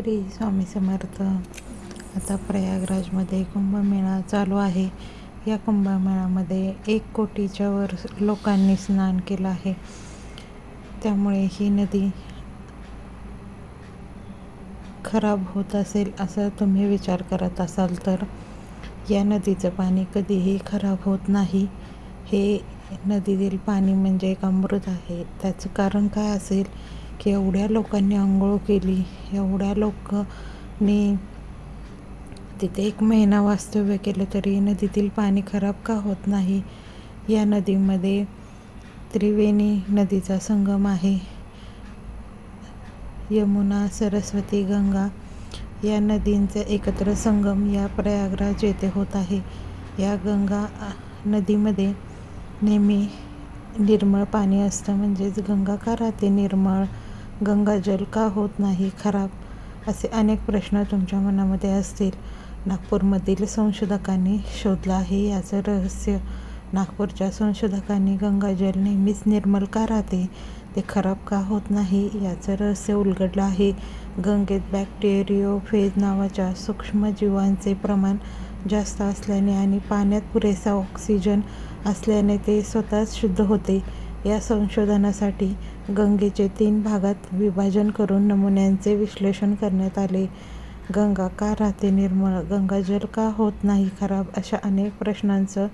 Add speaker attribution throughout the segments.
Speaker 1: श्री स्वामी समर्थ. आता प्रयागराजमध्ये कुंभमेळा चालू आहे. या कुंभमेळामध्ये एक कोटीच्या वर लोकांनी स्नान केलं आहे. त्यामुळे ही नदी खराब होत असेल असा तुम्ही विचार करत असाल तर या नदीचं पाणी कधीही खराब होत नाही. हे नदीतील पाणी म्हणजे एक अमृत आहे. त्याचं कारण काय असेल की एवढ्या लोकांनी आंघोळ केली एवढ्या लोकांनी तिथे एक महिना वास्तव्य केलं तरी नदीतील पाणी खराब का होत नाही? या नदीमध्ये त्रिवेणी नदीचा संगम आहे. यमुना सरस्वती गंगा या नदींचा एकत्र संगम या प्रयागराज येथे होत आहे. या गंगा नदीमध्ये नेहमी निर्मळ पाणी असतं म्हणजेच गंगा का राहते निर्मळ गंगाजल का होत नाही? खराब असे अनेक प्रश्न तुमच्या मनामध्ये असतील. नागपूरमधील संशोधकांनी शोधलं आहे याचं रहस्य. नागपूरच्या संशोधकांनी गंगाजल नेहमीच निर्मल का राहते? ते खराब का होत नाही? याचं रहस्य उलगडलं आहे. गंगेत बॅक्टेरियोफेज नावाच्या सूक्ष्मजीवांचे प्रमाण जास्त असल्याने आणि पाण्यात पुरेसा ऑक्सिजन असल्याने ते स्वतःच शुद्ध होते. या संशोधनासाठी गंगेचे तीन भागात विभाजन करून नमुन्यांचे विश्लेषण करण्यात आले. गंगा का राहते निर्मळ? गंगाजल का होत नाही खराब? अशा अनेक प्रश्नांचं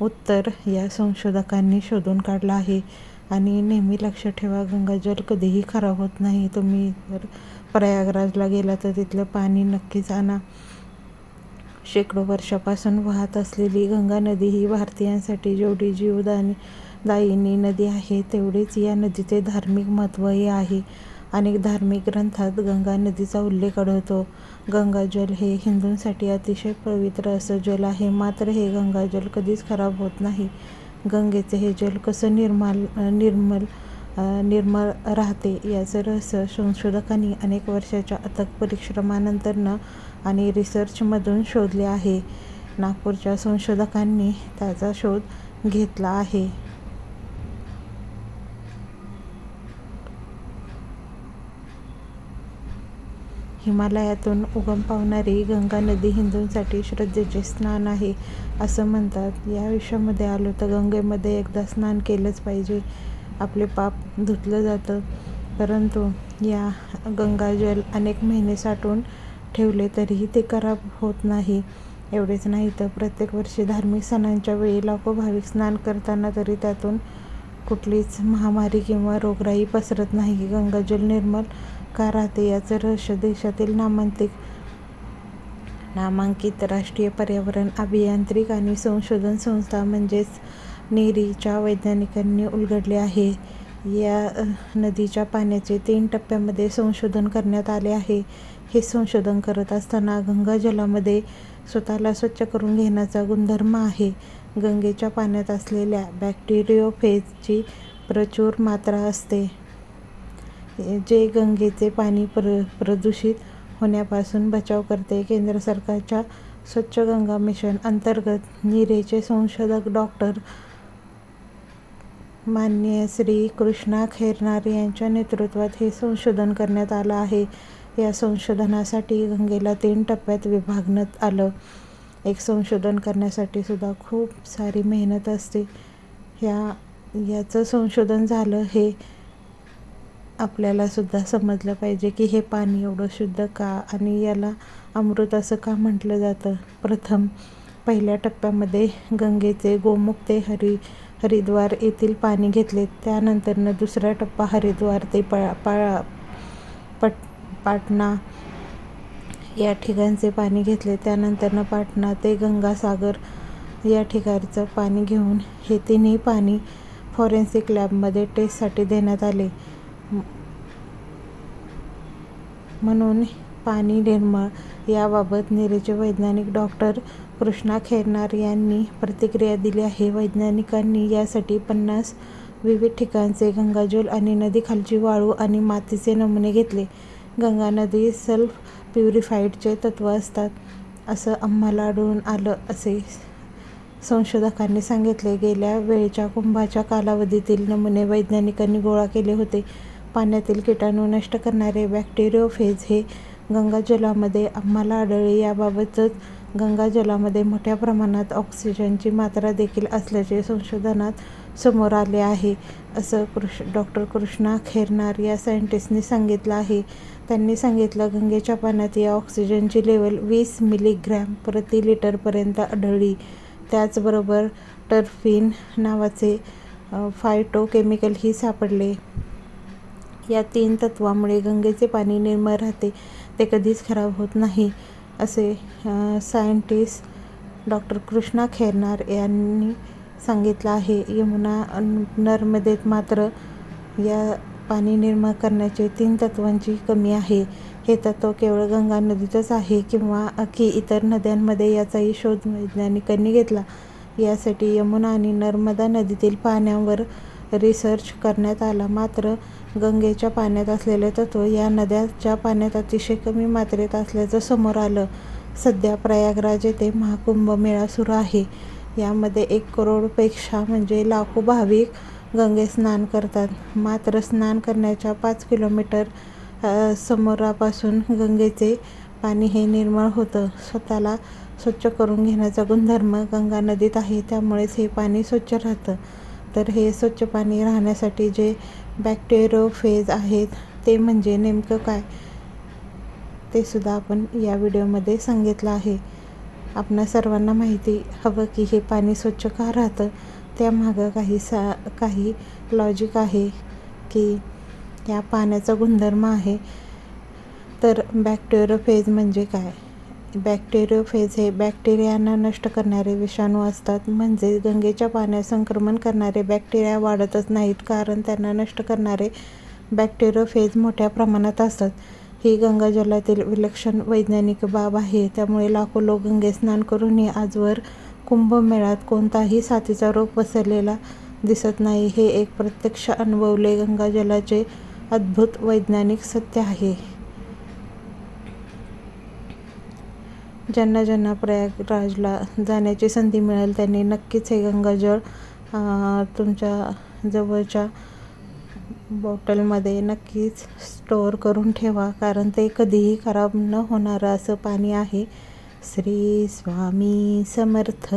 Speaker 1: उत्तर या संशोधकांनी शोधून काढलं आहे. आणि नेहमी लक्ष ठेवा गंगाजल कधीही खराब होत नाही. तुम्ही जर प्रयागराजला गेला तर तिथलं पाणी नक्कीच आणा. शेकडो वर्षापासून वाहत असलेली गंगा नदी ही भारतीयांसाठी जेवढी जीवदानी दायिनी नदी आहे तेवढेच या नदीचे धार्मिक महत्त्वही आहे. अनेक धार्मिक ग्रंथात गंगा नदीचा उल्लेख आढळतो. गंगाजल हे हिंदूंसाठी अतिशय पवित्र असं जल आहे. मात्र हे गंगाजल कधीच खराब होत नाही. गंगेचे हे जल कसं निर्माल निर्मल निर्मळ राहते याचं रहस्य संशोधकांनी अनेक वर्षाच्या अथक परिश्रमानंतरनं आणि रिसर्चमधून शोधले आहे. नागपूरच्या संशोधकांनी त्याचा शोध घेतला आहे. हिमालयातून उगम पावणारी गंगा नदी हिंदूंसाठी श्रद्धेचे स्नान आहे असं म्हणतात. या आयुष्यामध्ये आलो तर गंगेमध्ये एकदा स्नान केलंच पाहिजे. आपले पाप धुतलं जातं. परंतु या गंगाजल अनेक महिने साठवून ठेवले तरीही ते खराब होत नाही. एवढेच नाही तर प्रत्येक वर्षी धार्मिक सणांच्या वेळी लाखो भाविक स्नान करताना तरी त्यातून कुठलीच महामारी किंवा रोगराई पसरत नाही गंगाजल निर्मल का राहते याचं रहस्य देशातील नामांतिक नामांकित राष्ट्रीय पर्यावरण अभियांत्रिक आणि संशोधन संस्था म्हणजेच नेरीच्या वैज्ञानिकांनी उलगडले आहे. या नदीच्या पाण्याचे तीन टप्प्यामध्ये संशोधन करण्यात आले आहे. हे संशोधन करत असताना गंगाजलामध्ये स्वतःला स्वच्छ करून घेण्याचा गुणधर्म आहे. गंगेच्या पाण्यात असलेल्या बॅक्टेरिओफेजची प्रचूर मात्रा असते. जे गंगेचे पाणी प्र प्रदूषित होण्यापासून बचाव करते. केंद्र सरकारच्या स्वच्छ गंगा मिशन अंतर्गत नीरेचे संशोधक डॉक्टर मान्य श्री कृष्णा खैरनार यांच्या नेतृत्वात हे संशोधन करण्यात आलं आहे. या संशोधनासाठी गंगेला तीन टप्प्यात विभागण्यात आलं. एक संशोधन करण्यासाठी सुद्धा खूप सारी मेहनत असते. ह्या याचं संशोधन झालं हे आपल्याला सुद्धा समजलं पाहिजे की हे पाणी एवढं शुद्ध का? आणि याला अमृत असं का म्हटलं जातं? प्रथम पहिल्या टप्प्यामध्ये गंगेचे गोमुख ते हरि हरिद्वार येथील पाणी घेतले. त्यानंतरनं दुसरा टप्पा हरिद्वार ते पा पा पट पाटणा या ठिकाणचे पाणी घेतले. त्यानंतरनं पाटणा ते गंगासागर या ठिकाणचं पाणी घेऊन हे तिन्ही पाणी फॉरेन्सिक लॅबमध्ये टेस्टसाठी देण्यात आले. म्हणून पाणी निर्मळ याबाबत निरेचे वैज्ञानिक डॉक्टर कृष्णा खैरनार यांनी प्रतिक्रिया दिली आहे. वैज्ञानिकांनी यासाठी पन्नास विविध ठिकाणचे गंगाजल आणि नदीखालची वाळू आणि मातीचे नमुने घेतले. गंगा नदी सेल्फ प्युरिफाईडचे तत्त्व असतात असं आम्हाला आढळून आलं असे संशोधकांनी सांगितले. गेल्या वेळच्या कुंभाच्या कालावधीतील नमुने वैज्ञानिकांनी गोळा केले होते. पाण्यातील किटाणू नष्ट करणारे बॅक्टेरियोफेज हे गंगाजलामध्ये आम्हाला आढळले. याबाबतच गंगाजलामध्ये मोठ्या प्रमाणात ऑक्सिजनची मात्रा देखील असल्याचे संशोधनात समोर आले आहे. असं कृष डॉक्टर कृष्णा खेरनार या सायंटिस्टनी सांगितलं आहे. त्यांनी सांगितलं गंगेच्या पाण्यात या ऑक्सिजनची लेवल वीस मिलीग्रॅम प्रति लिटरपर्यंत आढळली. त्याचबरोबर टर्फिन नावाचे फायटोकेमिकलही सापडले. या तीन तत्वामुळे गंगेचे पाणी निर्मळ राहते. ते कधीच खराब होत नाही असे सायंटिस्ट डॉक्टर कृष्णा खेरनार यांनी सांगितलं आहे. यमुना नर्मदेत मात्र या पाणी निर्माण करण्याचे तीन तत्वांची कमी आहे. हे तत्व केवळ गंगा नदीतच आहे किंवा की इतर नद्यांमध्ये याचाही शोध वैज्ञानिकांनी घेतला. यासाठी यमुना आणि नर्मदा नदीतील पाण्यावर रिसर्च करण्यात आला. मात्र गंगेच्या पाण्यात असलेले तत्व या नद्याच्या पाण्यात अतिशय कमी मात्रेत असल्याचं समोर आलं. सध्या प्रयागराज येथे महाकुंभ मेळा सुरू आहे. यामध्ये एक करोडपेक्षा म्हणजे लाखो भाविक गंगे स्नान करतात. मात्र स्नान करण्याच्या पाच किलोमीटर समोरापासून गंगेचे पाणी हे निर्मळ होतं. स्वतःला स्वच्छ करून घेण्याचा गुणधर्म गंगा नदीत आहे. त्यामुळेच हे पाणी स्वच्छ राहतं. तर हे स्वच्छ पाणी राहण्यासाठी जे बॅक्टेरियोफेज आहेत ते म्हणजे नेमकं काय? ते सुद्धा आपण या व्हिडिओमध्ये सांगितलं आहे. आपणा सर्वांना माहिती हवं की हे पाणी स्वच्छ का राहतं? त्यामागं काही सा काही लॉजिक आहे की या पाण्याचा गुणधर्म आहे. तर बॅक्टेरियोफेज म्हणजे काय? बॅक्टेरियोफेज हे बॅक्टेरियांना नष्ट करणारे विषाणू असतात. म्हणजे गंगेच्या पाण्यात संक्रमण करणारे बॅक्टेरिया वाढतच नाहीत. कारण त्यांना नष्ट करणारे बॅक्टेरियोफेज मोठ्या प्रमाणात असतात. ही गंगा जलातील विलक्षण वैज्ञानिक बाब आहे. त्यामुळे लाखो लोक गंगे स्नान करूनही आजवर कुंभमेळ्यात कोणताही साथीचा रोग पसरलेला दिसत नाही. हे एक प्रत्यक्ष अनुभवले गंगाजलाचे अद्भुत वैज्ञानिक सत्य आहे. ज्यांना ज्यांना प्रयागराजला जाण्याची संधी मिळेल त्यांनी नक्कीच हे गंगाजळ तुमच्या जवळच्या बॉटलमध्ये नक्कीच स्टोअर करून ठेवा. कारण ते कधीही खराब न होणारं असं पाणी आहे. श्री स्वामी समर्थ.